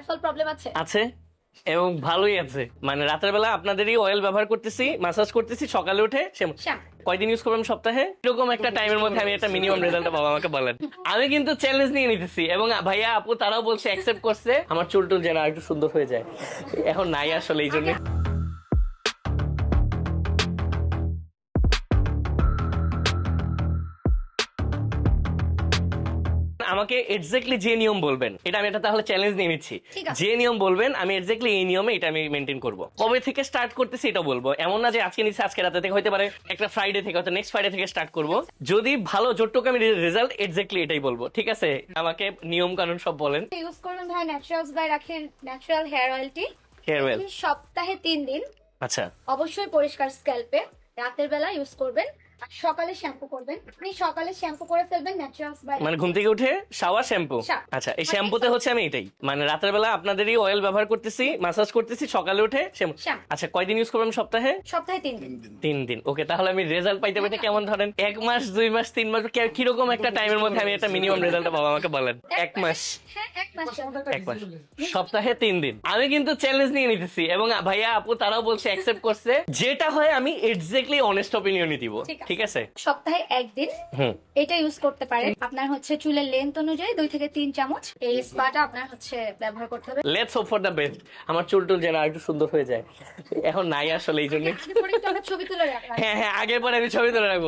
Hair problem আছে? আছে এবং ভালোই আছে। মানে রাতের বেলা আপনাদেরই অয়েল ব্যবহার করতেছি মাসাজ করতেছি সকালে উঠে সে- কয়দিন ইউজ করবেন সপ্তাহে? এরকম একটা টাইমের মধ্যে আমি একটা মিনিমাম রেজাল্ট বাবা আমাকে বলেন। আমি কিন্তু চ্যালেঞ্জ নিয়ে নিতেছি এবং ভাইয়া আপু তারাও বলছে অ্যাকসেপ্ট করছে। আমার চুল টুল যেন একটু সুন্দর হয়ে যায়। এখন নাই আসলে এই জন্য আমাকে এক্স্যাক্টলি যে নিয়ম বলবেন এটা আমি এটা তাহলে চ্যালেঞ্জ নিয়ে নিচ্ছি। যে নিয়ম বলবেন আমি এক্স্যাক্টলি এই নিয়মে এটা আমি মেনটেন করব। কবে থেকে স্টার্ট করতেছি এটা বলব। এমন না যে আজকে নিচ্ছে আজকে রাতে থেকে হতে পারে একটা ফ্রাইডে থেকে হয়তো নেক্সট ফ্রাইডে থেকে স্টার্ট করব। যদি ভালো জোটটুকু আমি রেজাল্ট এক্স্যাক্টলি এটাই বলব ঠিক আছে? আমাকে নিয়ম কানুন সব বলেন। ইউজ করবেন ভাই ন্যাচারালস বাই রাখেন ন্যাচারাল হেয়ার অয়েলটি হেয়ার ওয়েল সপ্তাহে তিন দিন। আচ্ছা। অবশ্যই পরিষ্কার স্ক্যাল্পে রাতের বেলা ইউজ করবেন। সকালে শ্যাম্পু করবেন। আপনি সকালে শ্যাম্পু করে ফেলবেন ন্যাচারালস বাই মানে ঘুম থেকে উঠে শাওয়ার শ্যাম্পু? আচ্ছা এই শ্যাম্পুতে হচ্ছে আমি এটাই। মানে রাতের বেলা আপনাদেরই অয়েল ব্যবহার করতেছি মাসাজ করতেছি সকালে উঠে শ্যাম্পু। আচ্ছা কয়দিন ইউজ করবেন সপ্তাহে? সপ্তাহে তিন দিন। তিন দিন। ওকে তাহলে আমি রেজাল্ট পাইতে পাইতে কেমন ধরেন? এক মাস দুই মাস তিন মাস কে- কীরকম একটা টাইমের মধ্যে আমি একটা মিনিমাম রেজাল্ট পাবো আমাকে বলেন। এক মাস। হ্যাঁ এক মাস। এক মাস সপ্তাহে তিন দিন। আমি কিন্তু চ্যালেঞ্জ নিয়ে নিতেছি এবং ভাইয়া আপু তারাও বলছে অ্যাকসেপ্ট করছে। যেটা হয় আমি এক্স্যাক্টলি অনেস্ট অপিনিয়নই দিব। ঠিক আছে। সপ্তাহে একদিন এটা ইউজ করতে পারেন। আপনার হচ্ছে চুলের লেন্থ অনুযায়ী দুই থেকে তিন চামচ। এই স্পাটা আপনার হচ্ছে ব্যবহার করতে হবে। Let's hope for the best আমার চুল টুল যেন আরেকটু সুন্দর হয়ে যায়। এখন নাই আসলে এই জন্য ছবি তুলে রাখব হ্যাঁ হ্যাঁ আগের পরে আমি ছবি তুলে রাখব।